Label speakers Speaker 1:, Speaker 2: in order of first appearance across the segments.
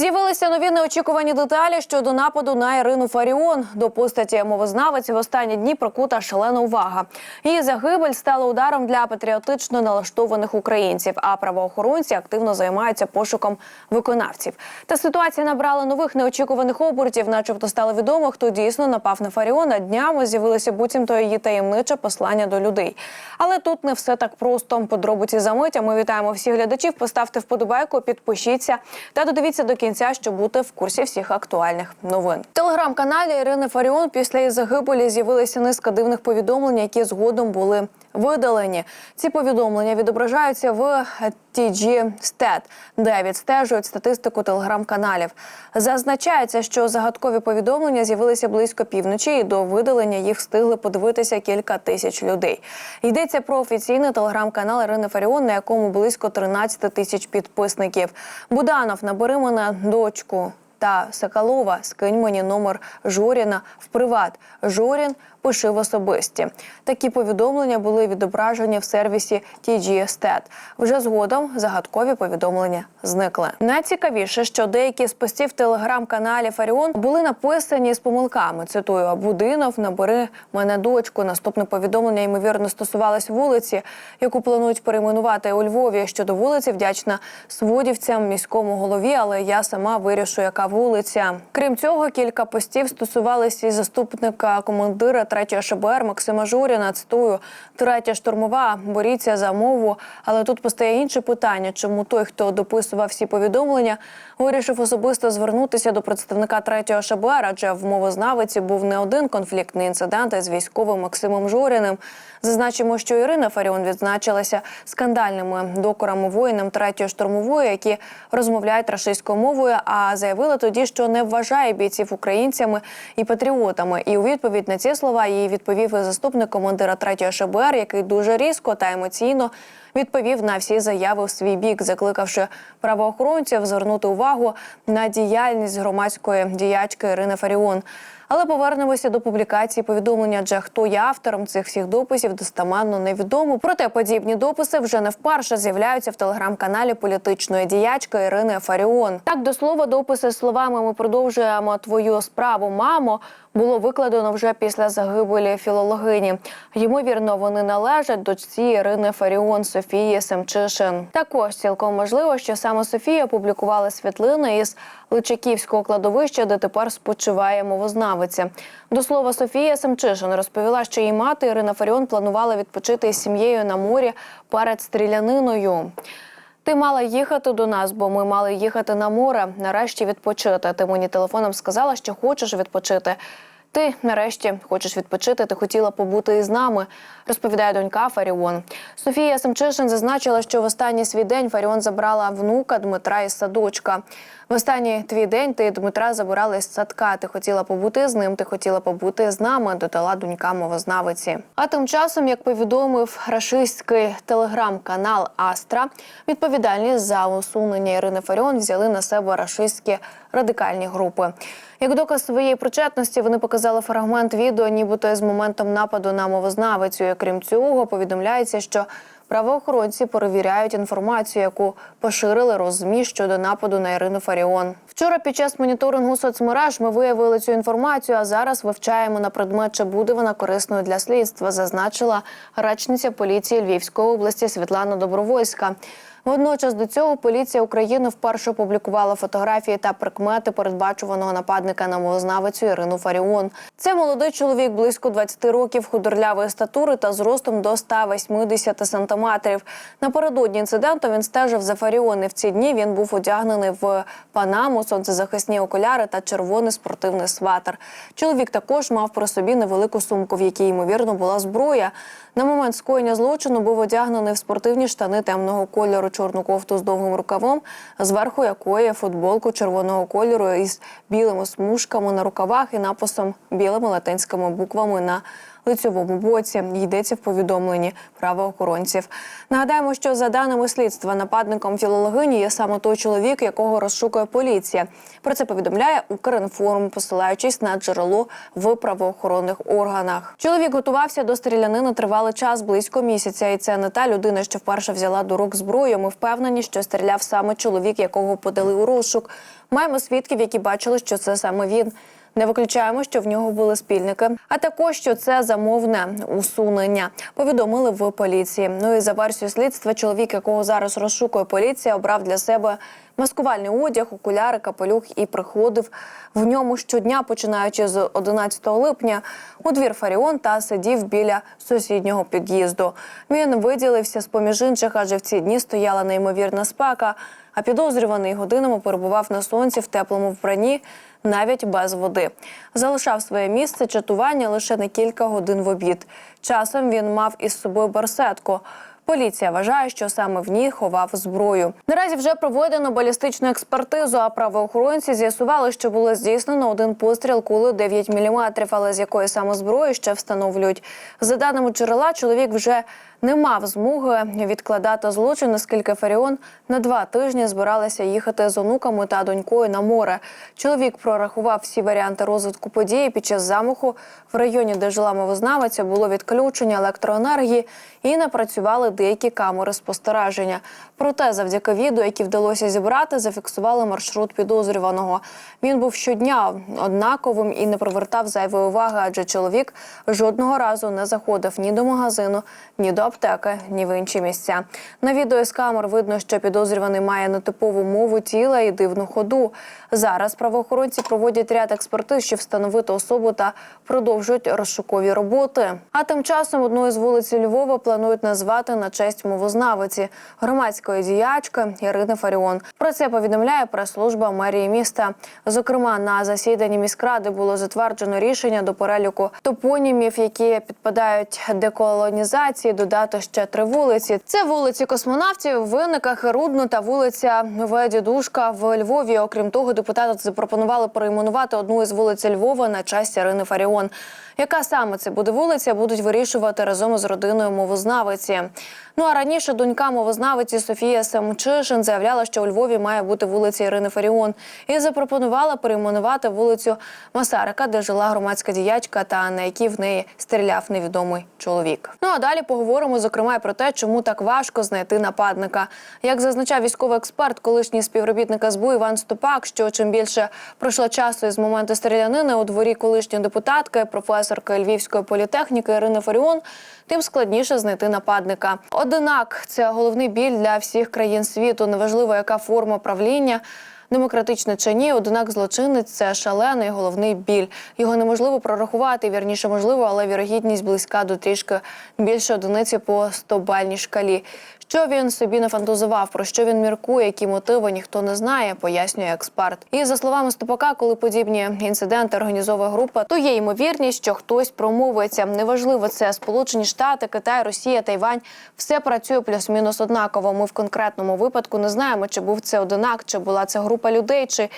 Speaker 1: З'явилися нові неочікувані деталі щодо нападу на Ірину Фаріон. До постаті мовознавиці в останні дні прикута шалена увага. Її загибель стала ударом для патріотично налаштованих українців. А правоохоронці активно займаються пошуком виконавців. Та ситуація набрала нових неочікуваних обертів, начебто стало відомо, хто дійсно напав на Фаріон. А днями з'явилося буцімто її таємниче послання до людей. Але тут не все так просто. Подробиці за мить. Ми вітаємо всіх глядачів. Поставте вподобайку, підпишіться та додивіться до кінця, щоб бути в курсі всіх актуальних новин. В телеграм-каналі Ірини Фаріон після її загибелі з'явилися низка дивних повідомлень, які згодом були видалені. Ці повідомлення відображаються в TG Stat, де відстежують статистику телеграм-каналів. Зазначається, що загадкові повідомлення з'явилися близько півночі, і до видалення їх встигли подивитися кілька тисяч людей. Йдеться про офіційний телеграм-канал Ірини Фаріон, на якому близько 13 тисяч підписників. Буданов набери мене дочку. Та Соколова скинь мені номер Жоріна в приват. Жорін пиши в особисті. Такі повідомлення були відображені в сервісі TG Stat. Вже згодом загадкові повідомлення зникли. Найцікавіше, що деякі з постів телеграм-каналі Фаріон були написані з помилками. Цитую Будинов, набери мене дочку. Наступне повідомлення ймовірно стосувалось вулиці, яку планують перейменувати у Львові. Щодо вулиці, вдячна сводівцям міському голові, але я сама вирішу, яка вулиця. Крім цього, кілька постів стосувалися і заступника командира 3 ШБР Максима Журіна. Цитую, третя штурмова боріться за мову. Але тут постає інше питання: чому той, хто дописував всі повідомлення, вирішив особисто звернутися до представника 3 ШБР, адже в мовознавиці був не один конфліктний інцидент із військовим Максимом Журіним. Зазначимо, що Ірина Фаріон відзначилася скандальними докорами воїнам 3-ї штурмової, які розмовляють рашистською мовою. А заявила тоді, що не вважає бійців українцями і патріотами. І у відповідь на ці слова відповів і заступник командира 3-ї ШБР, який дуже різко та емоційно відповів на всі заяви в свій бік, закликавши правоохоронців звернути увагу на діяльність громадської діячки Ірини Фаріон. Але повернемося до публікації повідомлення, адже хто є автором цих всіх дописів, достаманно невідомо. Проте подібні дописи вже не вперше з'являються в телеграм-каналі політичної діячки Ірини Фаріон. Так до слова, дописи словами Ми продовжуємо твою справу, мамо. Було викладено вже після загибелі філологині. Ймовірно, вони належать дочці Ірини Фаріон Софії Семчишин. Також цілком можливо, що саме Софія опублікувала світлини із Личаківського кладовища, де тепер спочиває мовознавиця. До слова, Софія Семчишин розповіла, що її мати Ірина Фаріон планувала відпочити із сім'єю на морі перед стріляниною. Ти мала їхати до нас, бо ми мали їхати на море. Нарешті відпочити. Ти мені телефоном сказала, що хочеш відпочити. Ти нарешті хочеш відпочити. Ти хотіла побути із нами, розповідає донька Фаріон. Софія Семчишин зазначила, що в останній свій день Фаріон забрала внука Дмитра із садочка. В останній твій день ти Дмитра забирала із садка. Ти хотіла побути з ним, ти хотіла побути з нами. Додала донька мовознавиці. А тим часом, як повідомив рашистський телеграм-канал Астра, відповідальність за усунення Ірини Фаріон взяли на себе рашистські радикальні групи. Як доказ своєї причетності вони показали фрагмент відео, нібито з моментом нападу на мовознавицю. Крім цього, повідомляється, що правоохоронці перевіряють інформацію, яку поширили розмі щодо нападу на Ірину Фаріон. Вчора під час моніторингу соцмереж ми виявили цю інформацію, а зараз вивчаємо на предмет, чи буде вона корисною для слідства, зазначила речниця поліції Львівської області Світлана Добровольська. Водночас до цього поліція України вперше опублікувала фотографії та прикмети передбачуваного нападника на мовознавицю Ірину Фаріон. Це молодий чоловік близько 20 років, худорлявої статури та зростом до 180 сантиметрів. Напередодні інциденту він стежив за Фаріон. І в ці дні він був одягнений в панаму, сонцезахисні окуляри та червоний спортивний сватер. Чоловік також мав при собі невелику сумку, в якій ймовірно була зброя. На момент скоєння злочину був одягнений в спортивні штани темного кольору, чорну кофту з довгим рукавом, зверху якої футболку червоного кольору із білими смужками на рукавах і написом білими латинськими буквами на лицьовому боці. Йдеться в повідомленні правоохоронців. Нагадаємо, що за даними слідства, нападником філологині є саме той чоловік, якого розшукує поліція. Про це повідомляє Укрінформ, посилаючись на джерело в правоохоронних органах. Чоловік готувався до стрілянини тривалий час близько місяця, і це не та людина, що вперше взяла до рук зброю. Ми впевнені, що стріляв саме чоловік, якого подали у розшук. Маємо свідків, які бачили, що це саме він. Не виключаємо, що в нього були спільники, а також що це замовне усунення. Повідомили в поліції. Ну і за версією слідства, чоловік, якого зараз розшукує поліція, обрав для себе маскувальний одяг, окуляри, капелюх і приходив в ньому щодня, починаючи з 11 липня, у двір Фаріон та сидів біля сусіднього під'їзду. Він виділився з поміж інших, адже в ці дні стояла неймовірна спека. А підозрюваний годинами перебував на сонці в теплому вбранні, навіть без води. Залишав своє місце чатування лише на кілька годин в обід. Часом він мав із собою барсетку. Поліція вважає, що саме в ній ховав зброю. Наразі вже проведено балістичну експертизу. А правоохоронці з'ясували, що було здійснено один постріл кули 9 мм, але з якої саме зброї ще встановлюють. За даними джерела, чоловік вже не мав змоги відкладати злочин, оскільки Фаріон на два тижні збиралися їхати з онуками та донькою на море. Чоловік прорахував всі варіанти розвитку події. Під час замаху в районі, де жила мовознавиця, було відключення електроенергії і не працювали деякі камери спостереження. Проте, завдяки відео, які вдалося зібрати, зафіксували маршрут підозрюваного. Він був щодня однаковим і не привертав зайвої уваги, адже чоловік жодного разу не заходив ні до магазину, ні до аптеки, ні в інші місця. На відео з камер видно, що підозрюваний має нетипову мову тіла і дивну ходу. Зараз правоохоронці проводять ряд експертиз, щоб встановити особу та продовжують розшукові роботи. А тим часом одну із вулиць Львова планують назвати на честь мовознавиці громадської діячки Ірини Фаріон. Про це повідомляє прес-служба мерії міста. Зокрема, на засіданні міськради було затверджено рішення до переліку топонімів, які підпадають деколонізації. Додати ще три вулиці. Це вулиці космонавтів, Винниках, Рудно та вулиця Ведідушка в Львові. Окрім того, депутати запропонували перейменувати одну із вулиць Львова на честь Ірини Фаріон. Яка саме це буде вулиця, будуть вирішувати разом із родиною мовознавиці. Ну а раніше донька мовознавиці Софія Семчишин заявляла, що у Львові має бути вулиця Ірини Фаріон, і запропонувала перейменувати вулицю Масарика, де жила громадська діячка, та на якій в неї стріляв невідомий чоловік. Ну а далі поговоримо зокрема про те, чому так важко знайти нападника. Як зазначав військовий експерт, колишній співробітник СБУ Іван Стопак, що чим більше пройшло часу із моменту стрілянини у дворі колишньої депутатки, професорки Львівської політехніки Ірини Фаріон, тим складніше знайти нападника. Одинак це головний біль для всіх країн світу. Неважливо, яка форма правління. Демократичне чи ні, однак злочинець це шалений головний біль. Його неможливо прорахувати, вірніше можливо, але вірогідність близька до трішки більше одиниці по 100-бальній шкалі. Що він собі нафантазував, про що він міркує, які мотиви ніхто не знає, пояснює експерт. І за словами Стопака, коли подібні інциденти організовує група, то є ймовірність, що хтось промовиться. Неважливо, це Сполучені Штати, Китай, Росія, Тайвань. Все працює плюс-мінус однаково. Ми в конкретному випадку не знаємо, чи був це одинак, чи була це група людей, чи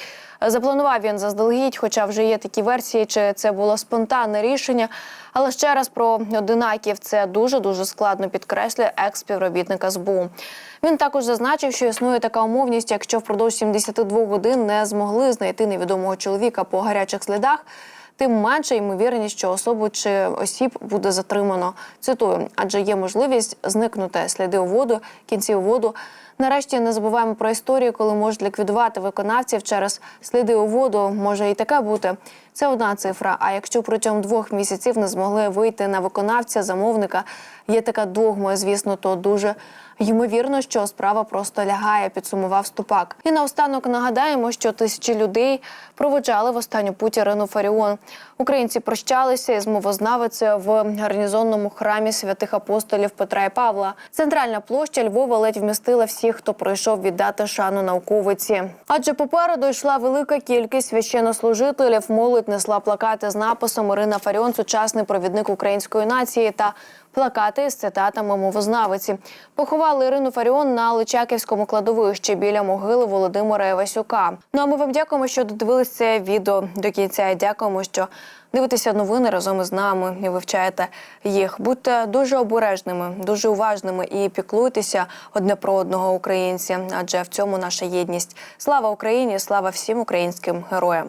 Speaker 1: запланував він заздалегідь, хоча вже є такі версії, чи це було спонтанне рішення. Але ще раз про одинаків це дуже дуже складно підкреслює екс-співробітника СБУ. Він також зазначив, що існує така умовність, якщо впродовж 72 годин не змогли знайти невідомого чоловіка по гарячих слідах. Тим менше ймовірність, що особу чи осіб буде затримано. Цитую, адже є можливість зникнути сліди у воду, кінці у воду. Нарешті не забуваємо про історію, коли можуть ліквідувати виконавців через сліди у воду. Може і таке бути. Це одна цифра. А якщо протягом двох місяців не змогли вийти на виконавця, замовника, є така догма, звісно, то дуже ймовірно, що справа просто лягає, підсумував Ступак. І наостанок нагадаємо, що тисячі людей проводжали в останню путь Ірину Фаріон. Українці прощалися із мовознавицею в гарнізонному храмі святих апостолів Петра і Павла. Центральна площа Львова ледь вмістила всіх, хто прийшов віддати шану науковиці. Адже попереду йшла велика кількість священнослужителів. Молодь несла плакати з написом Ірина Фаріон, сучасний провідник української нації та плакати з цитатами мовознавиці. Поховали Ірину Фаріон на Личаківському кладовищі біля могили Володимира Івасюка. Ну а ми вам дякуємо, що додивилися це відео до кінця. І дякуємо, що дивитеся новини разом із нами і вивчаєте їх. Будьте дуже обережними, дуже уважними і піклуйтеся одне про одного українці, адже в цьому наша єдність. Слава Україні! Слава всім українським героям!